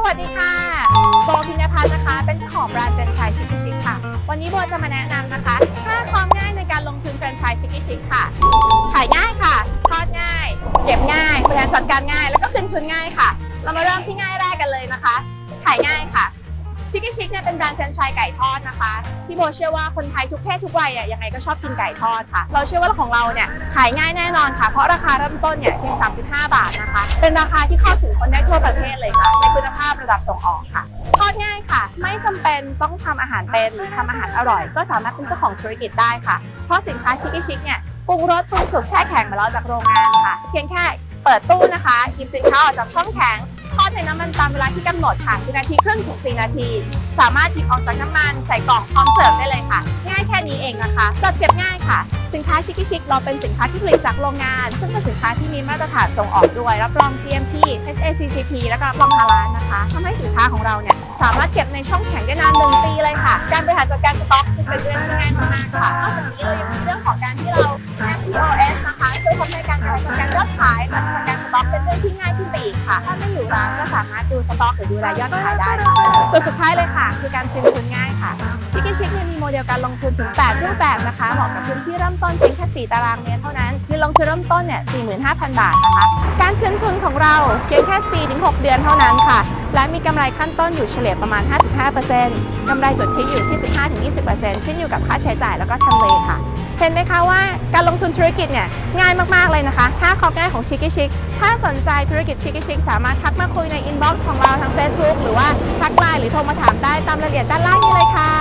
สวัสดีค่ะ โบพิญญพัฒน์นะคะ เป็นเจ้าของแบรนด์แฟรนไชส์ชิคกี้ชิคค่ะ วันนี้โบจะมาแนะนำนะคะ5ความง่ายในการลงทุนแฟรนไชส์ชิคกี้ชิคค่ะ ขายง่ายค่ะ ทอดง่าย เก็บง่ายบริหารจัดการง่าย แล้วก็ขึ้นชุนง่ายค่ะ เรามาเริ่มที่ง่ายแรกกันเลยนะคะ ขายง่ายค่ะ ชิคกี้ชิคเนี่ยเป็นแบรนด์แฟรนไชส์ไก่ทอดนะคะ ที่โบเชื่อว่าคนไทยทุกเพศทุกวัยอะยังไงก็ชอบกินไก่ทอดค่ะ เราเชื่อว่าของเราเนี่ยขายง่ายแน่นอนค่ะ เพราะราคาเริ่มต้นเนี่ยเพียง 35 บาทนะคะ เป็นราคาที่เข้าถึงคนได้ทั่วประเทศเลยค่ะ ในคุณภาพระดับส่งออกค่ะ ทอดง่ายค่ะ ไม่จำเป็นต้องทำอาหารเป็นหรือทำอาหารอร่อย ก็สามารถเป็นเจ้าของธุรกิจได้ค่ะ เพราะสินค้าชิคกี้ชิคเนี่ยปรุงรสปรุงสุกแช่แข็งมาแล้วจากโรงงานค่ะ เพียงแค่เปิดตู้นะคะหยิบสินค้าออกจากช่องแข็ง ดในน้ำมันตามเวลาที่กำหนดค่ะคือนาทีครึ่งถึง 4 นาที สามารถหยิบออกจากน้ำมันใส่กล่องพร้อมเสิร์ฟได้เลยค่ะ ง่ายแค่นี้เองนะคะจัดเก็บง่ายค่ะ สินค้าชิคกี้ชิคเราเป็นสินค้าที่ผลิตจากโรงงาน ซึ่งเป็นสินค้าที่มีมาตรฐานส่งออกด้วยรับรอง GMP HACCP และก็รับรองฮาลาลนะคะทำให้สินค้าของเราเนี่ยสามารถเก็บในช่องแข็งได้นานหนึ่งปีเลยค่ะ การบริหารจัดการสต็อกจึงเป็นเรื่องที่ง่ายมากๆค่ะนอกจากนี้เรายังมีเรื่องของการที่เรา POS นะคะช่วยทำให้การบริหารจัดการยอดขาย และจัดการสต็อกเป็นเรื่องที่ง่ายขึ้นไปอีกค่ะ ถ้าไม่อยู่ร้านก็สามารถดูสต็อกหรือดูรายยอดขายได้ค่ะส่วนสุดท้ายเลยค่ะ คือการคืนทุนง่ายค่ะ ชิคกี้ชิคเนี่ยมีโมเดลการลงทุนถึง 8 รูปแบบนะคะ เหมาะกับพื้นที่เริ่มต้นเพียงแค่4ตารางเมตรเท่านั้นเงินลงทุนเริ่มต้นเนี่ย45,000 บาทนะคะ การคืนทุนของเราเพียงแค่ 4-6 เดือนเท่านั้นค่ะ และมีกำไรขั้นต้นอยู่เฉลี่ยประมาณ 55%กำไรสุทธิอยู่ที่ 15-20%ขึ้นอยู่กับค่าใช้จ่ายแล้วก็ทำเลค่ะ เห็นไหมคะว่าการลงทุนธุรกิจเนี่ยง่ายมาก ๆ เลยนะคะ5ข้อง่ายของชิคกี้ชิค ถ้าสนใจธุรกิจชิคกี้ชิค สามารถทักมาคุยในอินบ็อกซ์ของเราทาง Facebook หรือว่าทักไลน์หรือโทรมาถามได้ตามรายละเอียดด้านล่างนี้เลยค่ะ